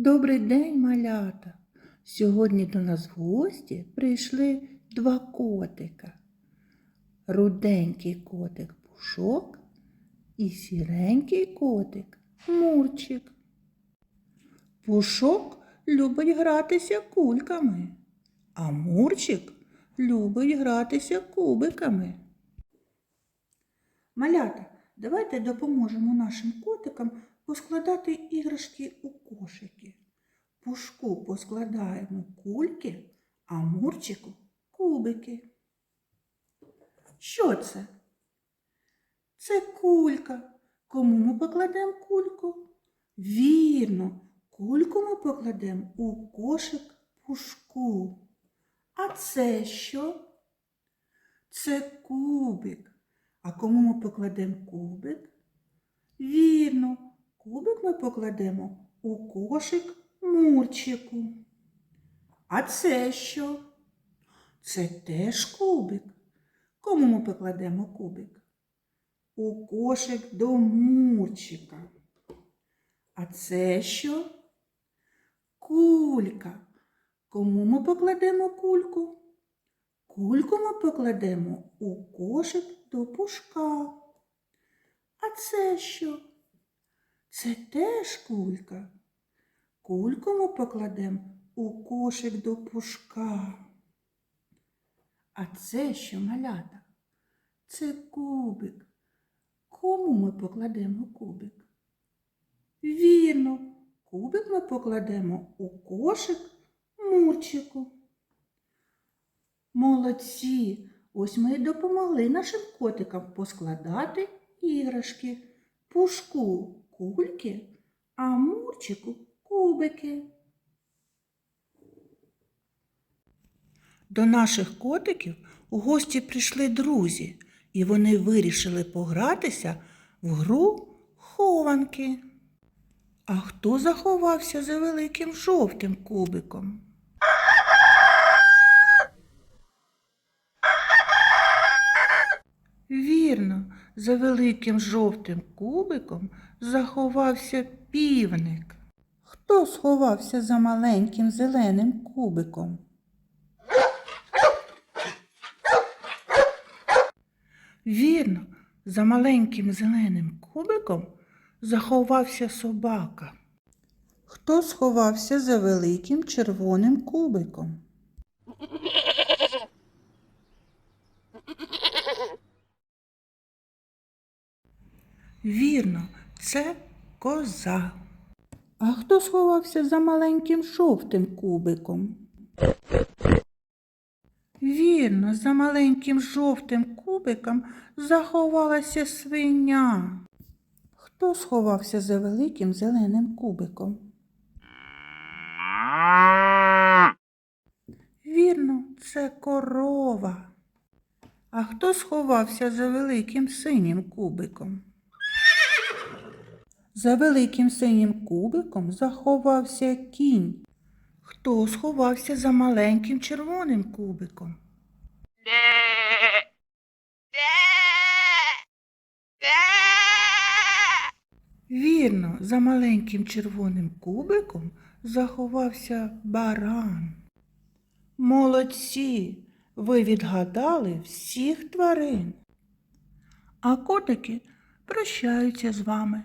Добрий день, малята! Сьогодні до нас в гості прийшли два котика. Руденький котик Пушок і сіренький котик Мурчик. Пушок любить гратися кульками, а Мурчик любить гратися кубиками. Малята, давайте допоможемо нашим котикам поскладати іграшки у кошики. Пушку поскладаємо кульки, а Мурчику кубики. Що це? Це кулька. Кому ми покладемо кульку? Вірно, кульку ми покладемо у кошик пушку. А це що? Це кубик. А кому ми покладемо кубик? Вірно, покладемо у кошик Мурчику. А це що? Це теж кубик. Кому ми покладемо кубик? У кошик до Мурчика. А це що? Кулька. Кому ми покладемо кульку? Кульку ми покладемо у кошик до пушка. А це що? Це теж кулька. Кульку ми покладемо у кошик до пушка. А це що малята? Це кубик. Кому ми покладемо кубик? Вірно, кубик ми покладемо у кошик Мурчику. Молодці! Ось ми й допомогли нашим котикам поскладати іграшки, пушку кульки, а мурчику кубики. До наших котиків у гості прийшли друзі, і вони вирішили погратися в гру хованки. А хто заховався за великим жовтим кубиком? Вірно, за великим жовтим кубиком заховався півник. Хто сховався за маленьким зеленим кубиком? Вірно, за маленьким зеленим кубиком заховався собака. Хто сховався за великим червоним кубиком? Вірно, це коза. А хто сховався за маленьким жовтим кубиком? Вірно, за маленьким жовтим кубиком заховалася свиня. Хто сховався за великим зеленим кубиком? Вірно, це корова. А хто сховався за великим синім кубиком? За великим синім кубиком заховався кінь. Хто сховався за маленьким червоним кубиком? Вірно, за маленьким червоним кубиком заховався баран. Молодці, ви відгадали всіх тварин. А котики прощаються з вами.